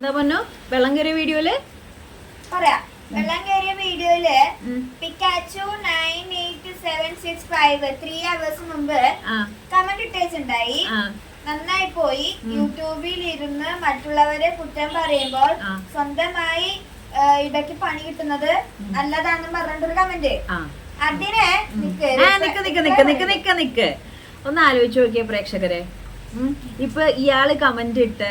എന്താ പറഞ്ഞു വെള്ളം കയറിയ വീഡിയോയിൽ? പറയാം. വെള്ളം കയറിയ വീഡിയോയിൽ Pikachu nine eight seven six five three hours മുമ്പ് കമന്റ് ഇട്ടേച്ചുണ്ടായി. നന്നായി പോയി. യൂട്യൂബിൽ ഇരുന്ന് മറ്റുള്ളവരെ കുറ്റം പറയുമ്പോൾ സ്വന്തമായി ഇടയ്ക്ക് പണി കിട്ടുന്നത് നല്ലതാണെന്ന് പറഞ്ഞിട്ടൊരു കമന്റ് അതിനെ നിക്ക് നിക്ക് നിക്ക്. നിക്ക് നിക്ക് നിക്ക്. ഒന്ന് ആലോചിച്ച് നോക്കിയ പ്രേക്ഷകരെ. ഇപ്പൊ ഇയാൾ കമന്റ് ഇട്ട്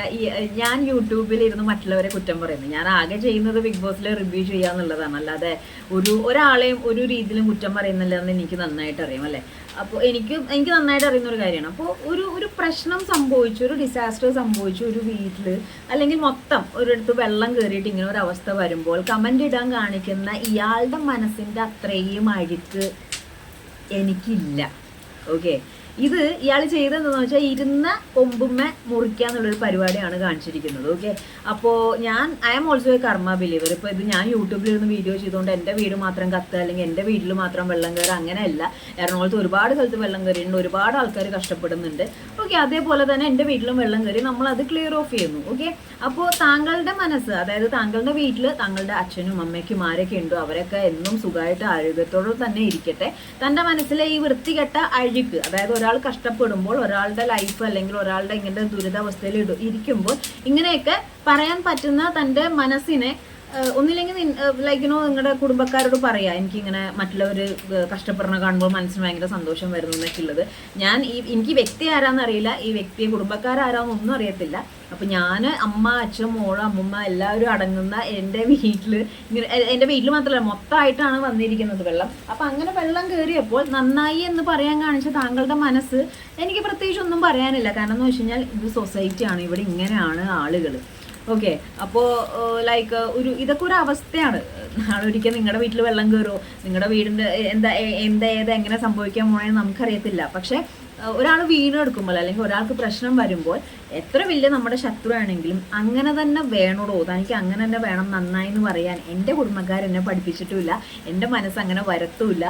ഞാൻ യൂട്യൂബിൽ ഇരുന്ന് മറ്റുള്ളവരെ കുറ്റം പറയുന്നു. ഞാൻ ആകെ ചെയ്യുന്നത് ബിഗ് ബോസിൽ റിവ്യൂ ചെയ്യുക എന്നുള്ളതാണ് അല്ലാതെ ഒരു ഒരാളെയും ഒരു രീതിയിലും കുറ്റം പറയുന്നില്ല എന്ന് എനിക്ക് നന്നായിട്ട് അറിയാം അല്ലെ? അപ്പോൾ എനിക്ക് എനിക്ക് നന്നായിട്ട് അറിയുന്ന ഒരു കാര്യമാണ്. അപ്പോൾ ഒരു ഒരു പ്രശ്നം സംഭവിച്ചു ഒരു ഡിസാസ്റ്റർ സംഭവിച്ചു ഒരു വീട്ടിൽ അല്ലെങ്കിൽ മൊത്തം ഒരിടത്ത് വെള്ളം കയറിയിട്ട് ഇങ്ങനെ ഒരു അവസ്ഥ വരുമ്പോൾ കമന്റ് ഇടാൻ കാണിക്കുന്ന ഇയാളുടെ മനസ്സിന്റെ അത്രയും അഴുക്ക് എനിക്കില്ല. ഓക്കെ ഇത് ഇയാൾ ചെയ്തതെന്ന് വെച്ചാൽ ഇരുന്ന കൊമ്പുമ്മ മുറിക്കുക എന്നുള്ളൊരു പരിപാടിയാണ് കാണിച്ചിരിക്കുന്നത് ഓക്കെ അപ്പോൾ ഞാൻ I am also a karma believer ഇപ്പോൾ ഇത് ഞാൻ യൂട്യൂബിൽ ഇരുന്ന് വീഡിയോ ചെയ്തുകൊണ്ട് എന്റെ വീട് മാത്രം കത്തുക അല്ലെങ്കിൽ എന്റെ വീട്ടിൽ മാത്രം വെള്ളം കയറുക അങ്ങനെയല്ല. എറണാകുളത്ത് ഒരുപാട് സ്ഥലത്ത് വെള്ളം കയറിയിട്ടുണ്ട് ഒരുപാട് ആൾക്കാർ കഷ്ടപ്പെടുന്നുണ്ട്. ഓക്കെ അതേപോലെ തന്നെ എന്റെ വീട്ടിലും വെള്ളം കയറി നമ്മൾ അത് ക്ലിയർ ഓഫ് ചെയ്യുന്നു ഓക്കെ അപ്പോൾ താങ്കളുടെ മനസ്സ് അതായത് താങ്കളുടെ വീട്ടിൽ താങ്കളുടെ അച്ഛനും അമ്മയ്ക്കും ആരൊക്കെ ഉണ്ടോ അവരൊക്കെ എന്നും സുഖമായിട്ട് ആരോഗ്യത്തോടെ തന്നെ ഇരിക്കട്ടെ. തന്റെ മനസ്സിലെ ഈ വൃത്തികെട്ട അഴുക്ക് അതായത് ഒരാൾ കഷ്ടപ്പെടുമ്പോൾ ഒരാളുടെ ലൈഫ് അല്ലെങ്കിൽ ഒരാളുടെ ഇങ്ങനത്തെ ദുരിതാവസ്ഥയിൽ ഇരിക്കുമ്പോൾ ഇങ്ങനെയൊക്കെ പറയാൻ പറ്റുന്ന തന്റെ മനസ്സിനെ ഒന്നില്ലെങ്കിൽ ലൈക്ക് നോ നിങ്ങളുടെ കുടുംബക്കാരോട് പറയാ എനിക്കിങ്ങനെ മറ്റുള്ളവർ കഷ്ടപ്പെടണ കാണുമ്പോൾ മനസ്സിന് ഭയങ്കര സന്തോഷം വരുന്നു എന്നൊക്കെ ഉള്ളത് ഞാൻ ഈ എനിക്ക് വ്യക്തി ആരാന്ന് അറിയില്ല ഈ വ്യക്തിയെ കുടുംബക്കാരാരാന്നൊന്നും അറിയത്തില്ല. അപ്പൊ ഞാൻ അമ്മ അച്ഛൻ മോൾ അമ്മമ്മ എല്ലാവരും അടങ്ങുന്ന എന്റെ വീട്ടിൽ ഇങ്ങനെ എന്റെ വീട്ടിൽ മാത്രമല്ല മൊത്തമായിട്ടാണ് വന്നിരിക്കുന്നത് വെള്ളം. അപ്പൊ അങ്ങനെ വെള്ളം കയറിയപ്പോൾ നന്നായി എന്ന് പറയാൻ കാണിച്ച താങ്കളുടെ മനസ്സ് എനിക്ക് പ്രത്യേകിച്ച് ഒന്നും പറയാനില്ല. കാരണം എന്ന് വെച്ച് കഴിഞ്ഞാൽ ഇത് സൊസൈറ്റിയാണ് ഇവിടെ ഇങ്ങനെയാണ് ആളുകൾ ഓക്കെ അപ്പോ ലൈക്ക് ഒരു ഇതൊക്കെ ഒരു അവസ്ഥയാണ്. നാളെ ഒരിക്കൽ നിങ്ങളുടെ വീട്ടിൽ വെള്ളം കയറുമോ നിങ്ങളുടെ വീടിന്റെ എന്താ എന്താ ഏത് എങ്ങനെ സംഭവിക്കാൻ പോണെന്ന് നമുക്കറിയത്തില്ല. പക്ഷേ ഒരാൾ വീണെടുക്കുമ്പോൾ അല്ലെങ്കിൽ ഒരാൾക്ക് പ്രശ്നം വരുമ്പോൾ എത്ര വലിയ നമ്മുടെ ശത്രുവാണെങ്കിലും അങ്ങനെ തന്നെ വേണോടോ തനിക്ക് അങ്ങനെ തന്നെ വേണം നന്നായി എന്ന് പറയാൻ എന്റെ കുടുംബക്കാർ എന്നെ പഠിപ്പിച്ചിട്ടുമില്ല എന്റെ മനസ്സ് അങ്ങനെ വരത്തുമില്ല.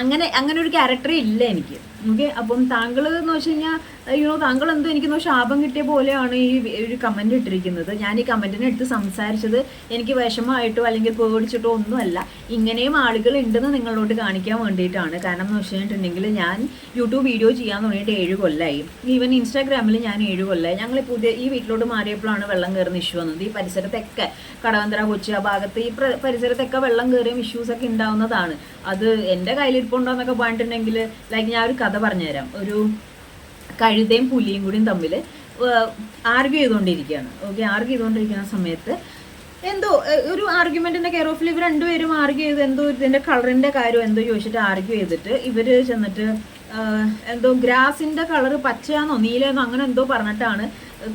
അങ്ങനെ അങ്ങനെ ഒരു ക്യാരക്ടറേ ഇല്ല എനിക്ക്. ഓക്കെ? അപ്പം താങ്കൾ എന്ന് വെച്ച് കഴിഞ്ഞാൽ യുനോ താങ്കൾ എന്തോ എനിക്ക് ശാപം കിട്ടിയ പോലെയാണ് ഈ ഒരു കമന്റ് ഇട്ടിരിക്കുന്നത്. ഞാൻ ഈ കമന്റിനെ എടുത്ത് സംസാരിച്ചത് എനിക്ക് വിഷമമായിട്ടോ അല്ലെങ്കിൽ പേടിച്ചിട്ടോ ഒന്നുമല്ല ഇങ്ങനെയും ആളുകൾ ഉണ്ടെന്ന് നിങ്ങളോട് കാണിക്കാൻ വേണ്ടിയിട്ടാണ്. കാരണം എന്ന് വെച്ച് കഴിഞ്ഞിട്ടുണ്ടെങ്കിൽ ഞാൻ യൂട്യൂബ് വീഡിയോ ചെയ്യാൻ തുടങ്ങിയിട്ട് ഏഴ് കൊല്ലമായി ഈവൻ ഇൻസ്റ്റാഗ്രാമിൽ ഞാൻ ഏഴ് കൊല്ലമായി ഞങ്ങൾ പുതിയ ഈ വീട്ടിലോട്ട് മാറിയപ്പോഴാണ് വെള്ളം കയറുന്ന ഇഷ്യൂ വന്നത്. ഈ പരിസരത്തൊക്കെ കടവന്തര കൊച്ചി ആ ഭാഗത്ത് ഈ പ്ര- പരിസരത്തൊക്കെ വെള്ളം കയറിയും ഇഷ്യൂസ് ഒക്കെ ഉണ്ടാവുന്നതാണ്. അത് എന്റെ കയ്യിലിരിപ്പുണ്ടോന്നൊക്കെ പറഞ്ഞിട്ടുണ്ടെങ്കിൽ ലൈക്ക് ഞാൻ ഒരു കഥ പറഞ്ഞുതരാം. ഒരു കഴുതയും പുലിയും കൂടിയും തമ്മിൽ ആർഗ്യൂ ചെയ്തുകൊണ്ടിരിക്കുകയാണ്. ഓക്കെ ആർഗ്യൂ ചെയ്തുകൊണ്ടിരിക്കുന്ന സമയത്ത് എന്തോ ഒരു ആർഗ്യുമെന്റിന്റെ കെയർ ഓഫിൽ ഇവർ രണ്ടുപേരും ആർഗ്യൂ ചെയ്ത് എന്തോ ഇതിന്റെ കളറിന്റെ കാര്യം എന്തോ ചോദിച്ചിട്ട് ആർഗ്യൂ ചെയ്തിട്ട് ഇവർ ചെന്നിട്ട് എന്തോ ഗ്രാസിന്റെ കളർ പച്ചയാണോ നീലയാണോ അങ്ങനെ എന്തോ പറഞ്ഞിട്ടാണ്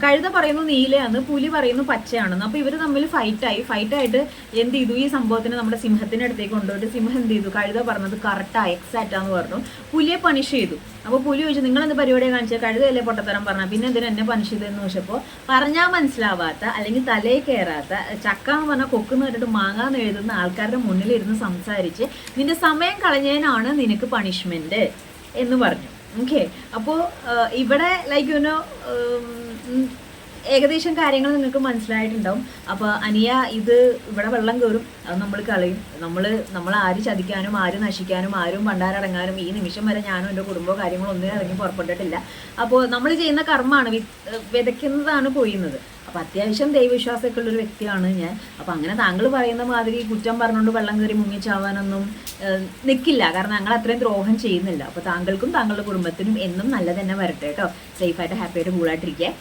കഴുത പറയുന്നു നീലയാണ് പുലി പറയുന്നു പച്ചയാണെന്ന്. അപ്പോൾ ഇവർ തമ്മിൽ ഫൈറ്റായി ഫൈറ്റായിട്ട് എന്ത് ചെയ്തു? ഈ സംഭവത്തിന് നമ്മുടെ സിംഹത്തിന്റെ അടുത്തേക്ക് കൊണ്ടുപോയിട്ട് സിംഹം എന്ത് ചെയ്തു? കഴുത പറഞ്ഞത് കറക്റ്റാ എക്സാക്റ്റാന്ന് പറഞ്ഞു. പുലിയെ പണിഷ് ചെയ്തു. അപ്പോൾ പുലി ചോദിച്ചു നിങ്ങൾ എന്ത് പരിപാടിയെ കാണിച്ചത് കഴുതയല്ലേ പൊട്ടത്തരം പറഞ്ഞ പിന്നെ എന്തിനാ എന്നെ പണിഷ് ചെയ്തതെന്ന് ചോദിച്ചപ്പോൾ പറഞ്ഞാൽ മനസ്സിലാവാത്ത അല്ലെങ്കിൽ തലയിൽ കയറാത്ത ചക്ക എന്ന് പറഞ്ഞാൽ കൊക്കെന്ന് പറഞ്ഞിട്ട് മാങ്ങാന്ന് എഴുതുന്ന ആൾക്കാരുടെ മുന്നിൽ ഇരുന്ന് സംസാരിച്ച് നിന്റെ സമയം കളഞ്ഞതിനാണ് നിനക്ക് പണിഷ്മെന്റ് എന്ന് പറഞ്ഞു. ഓക്കെ അപ്പോ ഇവിടെ ലൈക്ക് യുനോ ഏകദേശം കാര്യങ്ങൾ നിങ്ങൾക്ക് മനസ്സിലായിട്ടുണ്ടാവും. അപ്പോൾ അനിയ ഇത് ഇവിടെ വെള്ളം കയറും അത് നമ്മൾ കളയും. നമ്മൾ നമ്മൾ ആര് ചതിക്കാനും ആര് നശിക്കാനും ആരും പണ്ടാരടങ്ങാനും ഈ നിമിഷം വരെ ഞാനും എന്റെ കുടുംബവും കാര്യങ്ങളോ ഒന്നിനും ഇറങ്ങി പുറപ്പെട്ടിട്ടില്ല. അപ്പോൾ നമ്മൾ ചെയ്യുന്ന കർമ്മമാണ് വിതയ്ക്കുന്നതാണ് കൊയ്യുന്നത് അപ്പോൾ അത്യാവശ്യം ദൈവവിശ്വാസമൊക്കെ ഉള്ളൊരു വ്യക്തിയാണ് ഞാൻ. അപ്പോൾ അങ്ങനെ താങ്കൾ പറയുന്ന മാതിരി കുറ്റം പറഞ്ഞുകൊണ്ട് വെള്ളം കയറി മുങ്ങിച്ചാവാനൊന്നും നിൽക്കില്ല കാരണം ഞങ്ങൾ അത്രയും ദ്രോഹം ചെയ്യുന്നില്ല. അപ്പോൾ താങ്കൾക്കും താങ്കളുടെ കുടുംബത്തിനും എന്നും നല്ലതന്നെ വരട്ടെ കേട്ടോ. സേഫായിട്ട് ഹാപ്പിയായിട്ട് കൂളായിട്ടിരിക്കുക